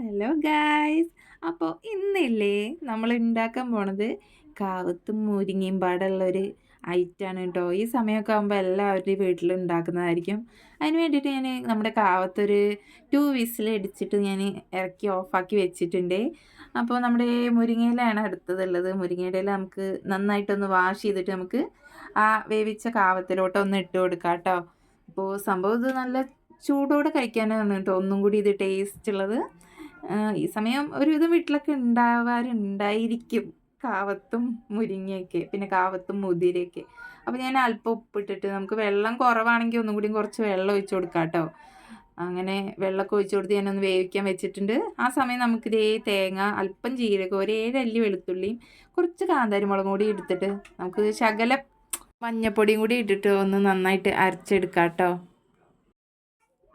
Hello guys അപ്പോൾ ഇന്നില്ലേ നമ്മൾ ഉണ്ടാക്കാൻ പോണത് കാവത്തും മുരിങ്ങയും പാടുള്ളൊരു ഐറ്റാണ് കേട്ടോ ഈ സമയമൊക്കെ ആകുമ്പോൾ എല്ലാവരുടെയും വീട്ടിൽ ഉണ്ടാക്കുന്നതായിരിക്കും അതിന് വേണ്ടിയിട്ട് ഞാൻ നമ്മുടെ കാവത്തൊരു ടു വിസിൽ അടിച്ചിട്ട് ഞാൻ ഇറക്കി ഓഫാക്കി വെച്ചിട്ടുണ്ട്. അപ്പോൾ നമ്മുടെ മുരിങ്ങയിലാണ് അടുത്തതുള്ളത്. മുരിങ്ങയുടെ നമുക്ക് നന്നായിട്ടൊന്ന് വാഷ് ചെയ്തിട്ട് നമുക്ക് ആ വേവിച്ച കാവത്തിലോട്ട് ഒന്ന് ഇട്ട് കൊടുക്കാം കേട്ടോ അപ്പോൾ സംഭവം ഇത് നല്ല ചൂടോടെ കഴിക്കാനാണ് കേട്ടോ ഒന്നും കൂടി ഇത് ടേസ്റ്റ് ഉള്ളത്. ഈ സമയം ഒരുവിധം വീട്ടിലൊക്കെ ഉണ്ടാവാറുണ്ടായിരിക്കും. കാവത്തും മുരിങ്ങയൊക്കെ പിന്നെ കാവത്തും മുതിരയൊക്കെ. അപ്പോൾ ഞാൻ അല്പം ഉപ്പിട്ടിട്ട് നമുക്ക് വെള്ളം കുറവാണെങ്കിൽ ഒന്നും കൂടി കുറച്ച് വെള്ളം ഒഴിച്ചു കൊടുക്കാം കേട്ടോ. അങ്ങനെ വെള്ളമൊക്കെ ഒഴിച്ചു കൊടുത്ത് ഞാനൊന്ന് വേവിക്കാൻ വെച്ചിട്ടുണ്ട്. ആ സമയം നമുക്ക് ഇതേ തേങ്ങ അല്പം ജീരകം ഒരു ഏഴല്ലി വെളുത്തുള്ളിയും കുറച്ച് കാന്താരി മുളകും കൂടി എടുത്തിട്ട് നമുക്ക് ശകലം മഞ്ഞപ്പൊടിയും കൂടി ഇട്ടിട്ട് ഒന്ന് നന്നായിട്ട് അരച്ചെടുക്കാം കേട്ടോ.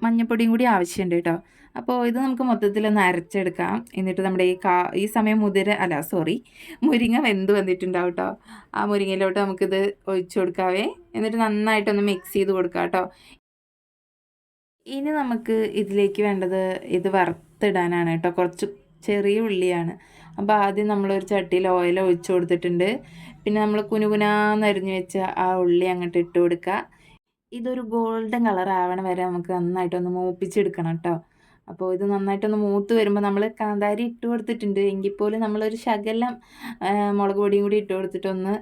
മഞ്ഞപ്പൊടിയും കൂടി ആവശ്യമുണ്ട് കേട്ടോ. അപ്പോൾ ഇത് നമുക്ക് മൊത്തത്തിൽ ഒന്ന് അരച്ചെടുക്കാം. എന്നിട്ട് നമ്മുടെ ഈ കാ ഈ സമയം മുതിര അല്ല സോറി മുരിങ്ങ വെന്ത് വന്നിട്ടുണ്ടാവും കേട്ടോ. ആ മുരിങ്ങയിലോട്ട് നമുക്കിത് ഒഴിച്ചു കൊടുക്കാവേ. എന്നിട്ട് നന്നായിട്ടൊന്ന് മിക്സ് ചെയ്ത് കൊടുക്കാം കേട്ടോ. ഇനി നമുക്ക് ഇതിലേക്ക് വേണ്ടത് ഇത് വറുത്തിടാനാണ് കേട്ടോ. കുറച്ച് ചെറിയ ഉള്ളിയാണ്. അപ്പോൾ ആദ്യം നമ്മളൊരു ചട്ടിയിൽ ഓയിൽ ഒഴിച്ചു കൊടുത്തിട്ടുണ്ട്. പിന്നെ നമ്മൾ കുനുകുനാന്നരിഞ്ഞ് വെച്ച ആ ഉള്ളി അങ്ങോട്ട് ഇട്ട് കൊടുക്കുക. ഇതൊരു ഗോൾഡൻ കളർ ആവണ വരെ നമുക്ക് നന്നായിട്ടൊന്ന് മൂപ്പിച്ചെടുക്കണം കേട്ടോ അപ്പോൾ ഇത് നന്നായിട്ടൊന്ന് മൂത്ത് വരുമ്പോൾ നമ്മൾ കാന്താരി ഇട്ട് കൊടുത്തിട്ടുണ്ട്. എങ്കിൽ പോലും നമ്മളൊരു ശകലം മുളക് പൊടിയും കൂടി ഇട്ട് കൊടുത്തിട്ടൊന്ന്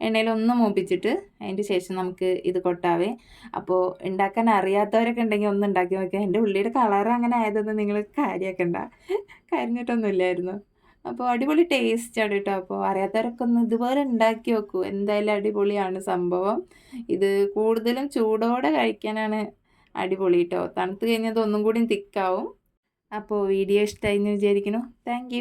എണ്ണയിലൊന്ന് മൂപ്പിച്ചിട്ട് അതിന്റെ ശേഷം നമുക്ക് ഇത് കൊട്ടാവേ. അപ്പോൾ ഉണ്ടാക്കാൻ അറിയാത്തവരൊക്കെ ഉണ്ടെങ്കിൽ ഒന്ന് ഉണ്ടാക്കി നോക്കുക എന്റെ ഉള്ളിയുടെ കളർ അങ്ങനെ ആയതൊന്നും നിങ്ങൾ കാര്യമാക്കണ്ട കരിഞ്ഞിട്ടൊന്നുമില്ലായിരുന്നു അപ്പോൾ അടിപൊളി ടേസ്റ്റാണ് കേട്ടോ അപ്പോൾ അറിയാത്തവരൊക്കെ ഒന്ന് ഇതുപോലെ ഉണ്ടാക്കി നോക്കൂ എന്തായാലും അടിപൊളിയാണ് സംഭവം. ഇത് കൂടുതലും ചൂടോടെ കഴിക്കാനാണ് അടിപൊളി കേട്ടോ തണുത്ത് കഴിഞ്ഞത് ഒന്നും കൂടി തിക്കാവും അപ്പോൾ വീഡിയോ ഇഷ്ടമായി എന്ന് വിചാരിക്കുന്നു. താങ്ക്